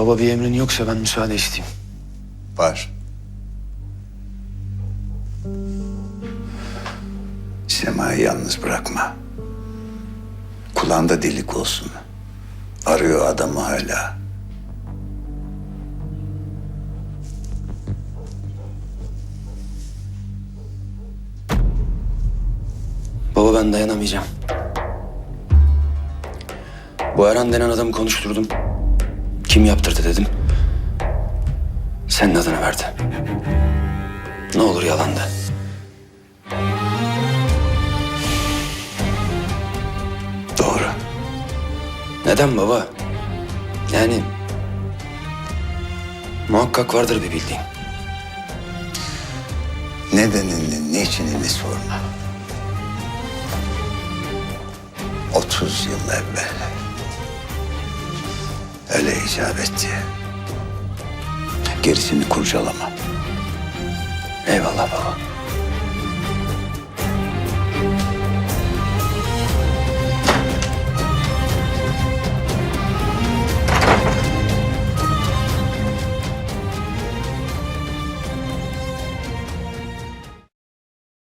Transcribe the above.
Baba bir emrin yoksa ben müsaade isteyeyim. Var. Sema'yı yalnız bırakma. Kulağında delik olsun. Arıyor adamı hala. Baba ben dayanamayacağım. Bu Erhan denen adamı konuşturdum. Kim yaptırdı dedim. Senin adını verdi. Ne olur yalandı. Doğru. Neden baba? Yani muhakkak vardır bir bildiğin. Nedenini, niçinini sorma. 30 yıl evvel. Öyle icap etti. Gerisini kurcalama. Eyvallah baba.